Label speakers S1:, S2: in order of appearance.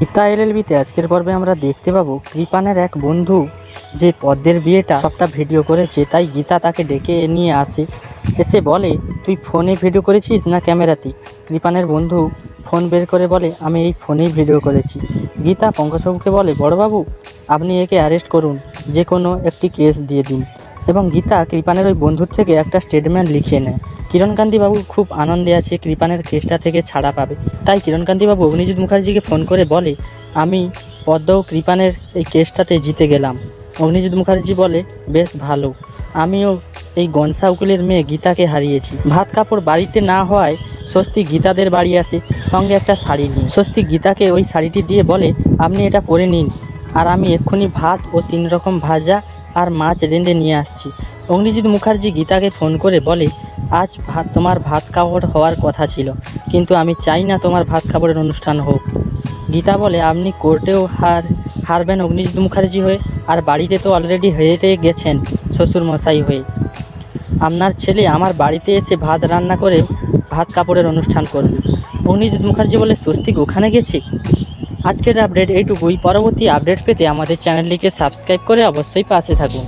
S1: গীতা এলএলবিতে আজকের পর্বে আমরা দেখতে পাবো কৃপানের এক বন্ধু যে পদ্মের বিয়েটা সবটা ভিডিও করেছে, তাই গীতা তাকে ডেকে নিয়ে আসে। এসে বলে, তুই ফোনে ভিডিও করেছিস না ক্যামেরাতে? কৃপানের বন্ধু ফোন বের করে বলে, আমি এই ফোনেই ভিডিও করেছি। গীতা পঙ্কজবাবুকে বলে, বড়বাবু, আপনি একে অ্যারেস্ট করুন, যে কোনো একটি কেস দিয়ে দিন। এবং গীতা কৃপানের ওই বন্ধুর থেকে একটা স্টেটমেন্ট লিখিয়ে নেয়। কিরণকান্তি বাবু খুব আনন্দে আছে, কৃপানের কেসটা থেকে ছাড়া পাবে। তাই কিরণকান্তি বাবু অগ্নিজিৎ মুখার্জিকে ফোন করে বলে, আমি পদ্ম কৃপানের এই কেসটাতে জিতে গেলাম। অগ্নিজিৎ মুখার্জি বলে, বেশ ভালো। আমিও এই গনসা উকিলের মেয়ে গীতাকে হারিয়েছি। ভাত কাপড় বাড়িতে না হওয়ায় স্বস্তি গীতাদের বাড়ি আসে সঙ্গে একটা শাড়ি নিন। স্বস্তি গীতাকে ওই শাড়িটি দিয়ে বলে, আপনি এটা পরে নিন। আর আমি এক্ষুনি ভাত ও তিন রকম ভাজা আর মাছ রেঁধে নিয়ে আসছি। অগ্নিজিৎ মুখার্জি গীতাকে ফোন করে বলে, আজ ভাত, তোমার ভাত কাপড় হওয়ার কথা ছিল, কিন্তু আমি চাই না তোমার ভাত কাপড়ের অনুষ্ঠান হোক। গীতা বলে, আপনি কোর্টেও হার, হারবেন অগ্নিজিৎ মুখার্জি হয়ে, আর বাড়িতে তো অলরেডি হেঁটে গেছেন শ্বশুর মশাই হয়ে। আপনার ছেলে আমার বাড়িতে এসে ভাত রান্না করে, ভাত কাপড়ের অনুষ্ঠান করবে। অগ্নিজিৎ মুখার্জি বলে, স্বস্তিক, ওখানে গেছি? আজকের আপডেট এইটুকুই। পরবর্তী আপডেট পেতে আমাদের চ্যানেলটিকে সাবস্ক্রাইব করে অবশ্যই পাশে থাকুন।